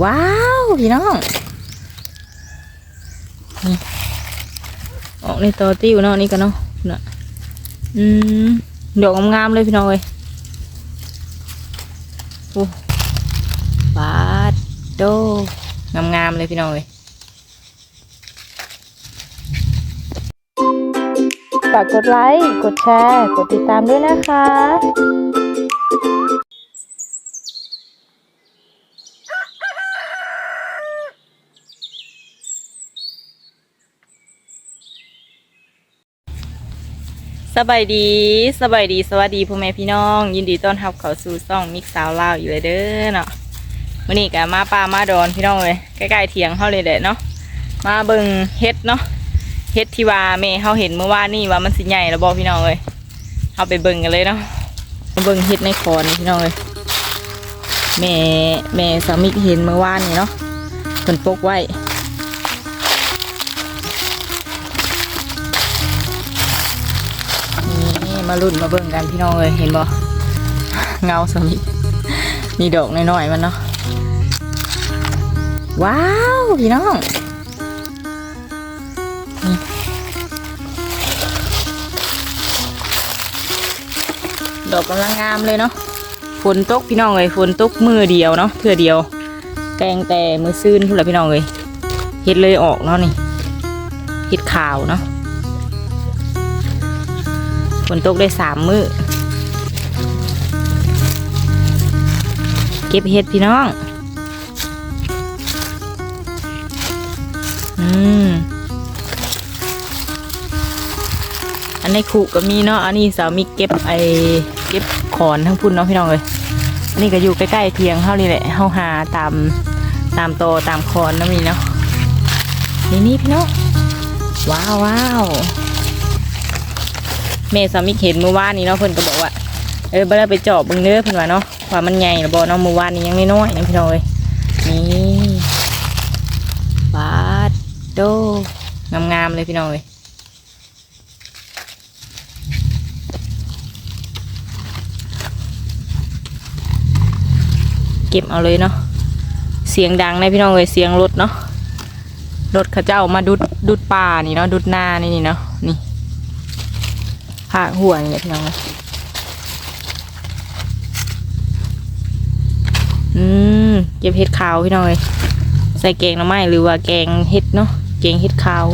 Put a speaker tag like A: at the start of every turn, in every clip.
A: ว้าว พี่น้องออกในตอติ้วเนาะนี่กันเนาะน่ะอืมดอกงามๆเลยพี่น้องเอ้ยโอ้บาดโดงามๆเลยพี่น้องเอ้ยฝากกดไลค์ กดแชร์ กดติดตามด้วยนะคะ สบายดีสบายดีสวัสดีพ่อแม่พี่น้อง ยินดีต้อนรับเข้าสู่ซ่องมิกสาวลาวอยู่เลยเด้อเนาะวันนี้ก็มาป่ามาดอนพี่น้องเลยใกล้ๆเถียงเขาเลยแหละเนาะมาเบิ่งเฮ็ดเนาะเฮ็ดที่ว่าแม่เขาเห็นเมื่อวานนี่ว่ามันสิใหญ่แล้วบอกพี่น้องเลยเอาไปเบิ่งกันเลยเนาะมาเบิ่งเฮ็ดในคอนพี่น้องเลยแม่แม่สามิกเห็นเมื่อวานนี่เนาะเพิ่นปกไว้ มาลุ่นมาเบิ่งกันพี่น้องเลยเห็นบ่เงาสมิมีดอกน้อยๆมันเนาะว้าวพี่น้องดอกกำลังงามเลยเนาะฝนตกพี่น้องเลยฝนตกมือเดียวเนาะเพื่อเดียว แกงแต่มือซื่นพูดละพี่น้องเลยเห็ดเลยออกเนาะนี่เห็ดขาวเนาะ นตกได้สามมือ้อเก็บเห็ดพี่น้อง อืม อันในขู่ก็มีเนาะ อันนี้สาวมีเก็บไอเก็บขอนทั้งพุ่นเนาะพี่น้องเลย อันนี้ก็อยู่ใกล้ๆเทียงเท่านี้แหละเฮาหาตามตามโตตามคอนนะมีเนาะ นี่นี่พี่น้อง ว้าวว้าว แม่สามิกเห็นเมื่อวานนี้เนาะเพิ่นก็บอกว่าเออบ่ได้ไปเจาะบิ่งเนื้อเพิ่นว่าเนาะว่ามันใหญ่หรือบ่เนาะเมื่อวานนี้ยังน้อยๆนะพี่น้องเอ้ยนี่บาดโดงามๆเลยพี่น้องเอ้ยเก็บเอาเลยเนาะเสียงดังนะพี่น้องเอ้ยเสียงรถเนาะรถเขาเจ้ามาดุดดุดป่านี่เนาะดุดหน้านี่นี่เนาะ ผากหัวนี่แหละพี่น้องอืมเก็บเห็ดขาวพี่น้องเลยใส่แกงหน่อไม้หรือว่าแกงเห็ดเนาะแกงเห็ดขาว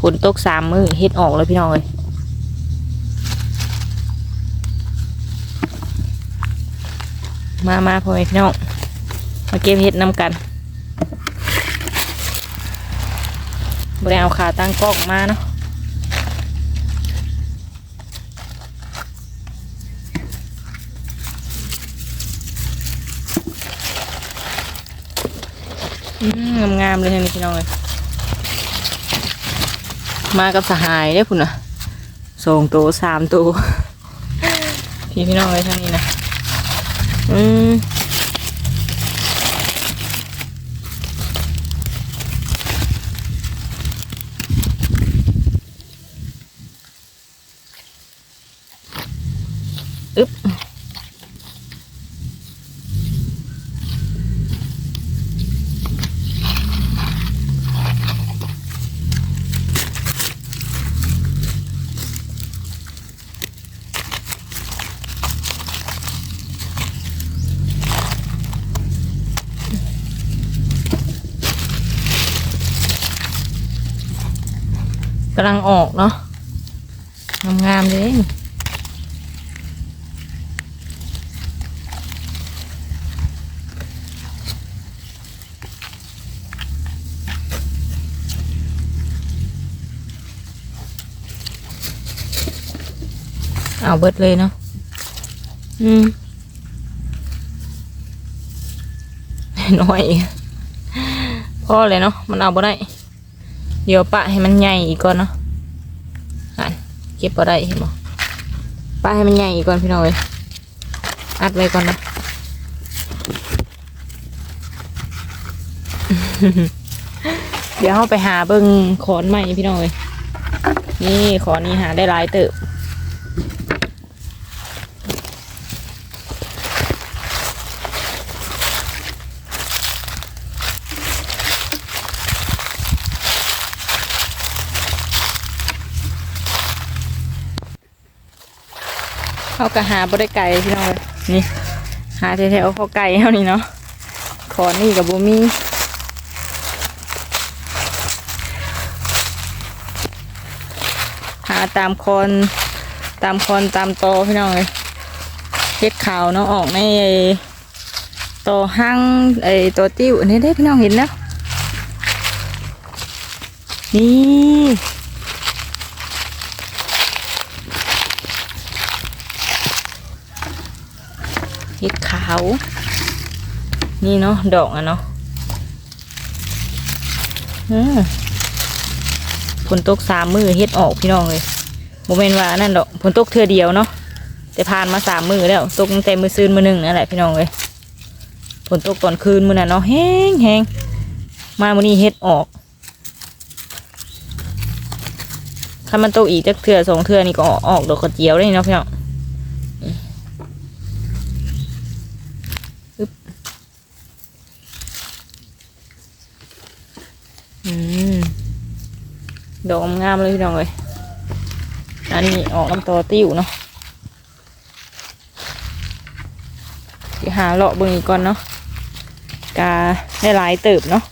A: ฝนตกสามมือเห็ดออกแล้วพี่น้องเลยมามาพ่อแม่พี่น้องมาเก็บเห็ดนำกันบริเอาขาตั้งกล้องมาเนาะ งามงามๆเลยทีนี้พี่น้องเลยมากับสหายได้อพุ่นนะสองตัวสามตัวพี่พี่น้องเลยทางนี้นะอืม กำลังออกเนาะงามๆเลยเอาเบิดเลยเนาะอืมน้อยอีกพอเลยเนาะมันเอาบ่ได้ เดี๋ยวปะให้มันใหญ่อีกก่อนเนาะอ่านเก็บอะได้เห็นบ่ปะให้มันใหญ่อีกก่อนพี่น้องเลยอัดไว้ก่อนนะเดี๋ยวเราไปหาเบิ่งขอนใหม่พี่น้องเลยนี่ขอนนี้หาได้หลายเติบ เขาก็หาบ่ได้ไก่พี่น้องเลยนี่ หาแถวๆเขาไก่เท่านี้เนาะขอนี่กับบูมี่หาตามคอนตามคอนตามโตพี่น้องเลยเฮ็ดขาวเนาะออกในไอ้ตหั่งไอ้ตอติ้วอันนี้ได้พี่น้องเห็นแล้วนี่ เห็ดขาว นี่เนาะดอกอะเนาะอืมฝนตกสามมือเฮ็ดออกพี่น้องเลยโมเมนว่านั่นดอกฝนตกเทือเดียวเนาะแต่ผ่านมาสามมือแล้วตกแต่มือซืนมือหนึ่งนั่นแหละพี่น้องเลยฝนตกตอนคืนมือน่ะเนาะแห้งแห้งมามื้อนี้เฮ็ดออกถ้ามันตกอีกจักเทื่อสองเทื่อนี่ก็ออกดอกกระเจียวเลยเนาะพี่น้อง อืมดอกงามเลยพี่น้องเลยอันนี้ออกน้ำตอติ้วเนาะเดี๋ยวหาเลาะเบิ่งอีกก่อนเนาะกาได้หลายเติบเนาะ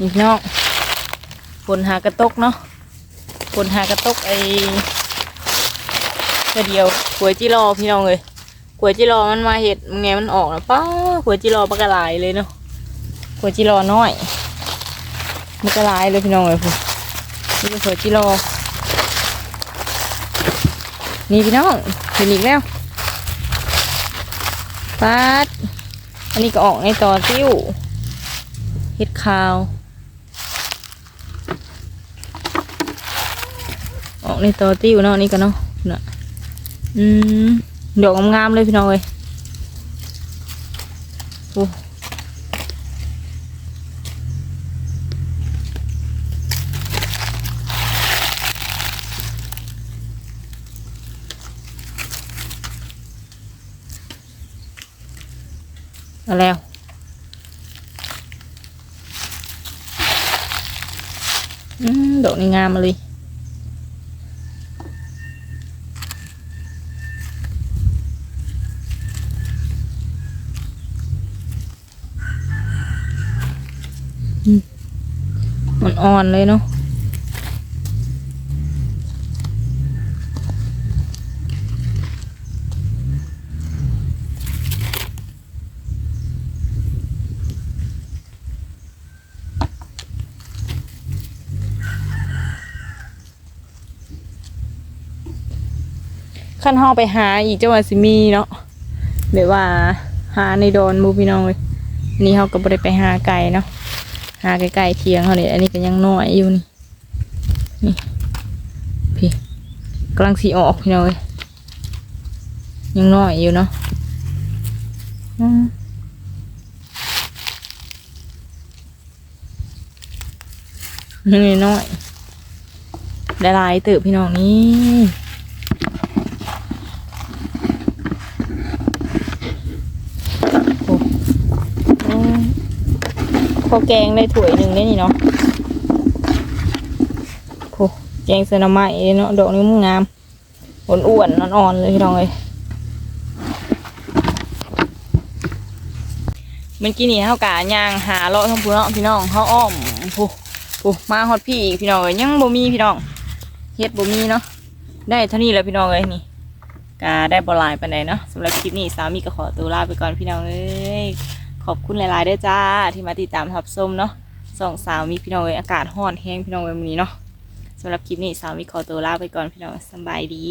A: นี่พี่น้องฝนหากระตกเนาะฝนหากระตกไอเพื่อเดียวกล้วยจิรอพี่น้องเลย ขวดจิรอมันมาเห็ดไงมันออกนะป้าขวดจิรอปลากระลายเลยเนาะขวดจิรอน้อยมันกระลายเลยพี่น้องเลยพูนี่ขวดจิรอนี่พี่น้องเห็นอีกแล้วปัดอันนี้ก็ออกในตอติ้วเห็ดขาว ออกในตอติ้วเนาะนี่กันเนาะน่ะอืม ดอกงามๆเลยพี่น้องเอ้ยโอ้เอาแล้วอืมดอกนี่งามมาเลย มันอ่อนเลยเนาะขั้นห้องไปหาอีกเจ้าว่าสิมีเนาะแบบว่าหาในดอนมูพี่น้องเลยนนี่เขาก็บ่ได้ไปหาไก่เนาะ หาใกล้ๆเทียงเขาเลยอันนี้ก็ยังน้อยอยู่นี่นี่พี่กำลังสีออกพี่น้อยยังน้อยอยู่เนาะอืมยังน้อยได้ลายเติบพี่น้องนี่โอ้โอ้ ข้าวแกงได้ถ้วยหนึ่งได้นี่เนาะโอ้แกงเสนามไม้เนาะดอกนี้มันงามอ้วนๆอ่อนๆเลยพี่น้องเลยมื่อกี้นี่เขากะย่างหาเลาะทั้งพูเนาะพี่น้องเขาอ้อมผู้ผู้มาฮอดพี่อีกพี่น้องเลยยังบ่มีพี่น้องเฮ็ดบ่มีเนาะได้เท่านี้แล้วพี่น้องเลยนี่กาได้บ่หลายปานเนาะสำหรับคลิปนี้สามีก็ขอตัวลาไปก่อนพี่น้องเอ้ย อบคุณหลายๆด้วยจ้า ที่มาติดตามทับส้มเนาะสองสาวมีพี่น้องเอ้ยอากาศห้อนแห้งพี่น้องเอ้ยวันนี้เนาะสำหรับคลิปนี้สาวมีขอตัวลาไปก่อนพี่น้องสบายดี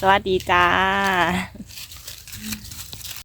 A: สวัสดีจ้า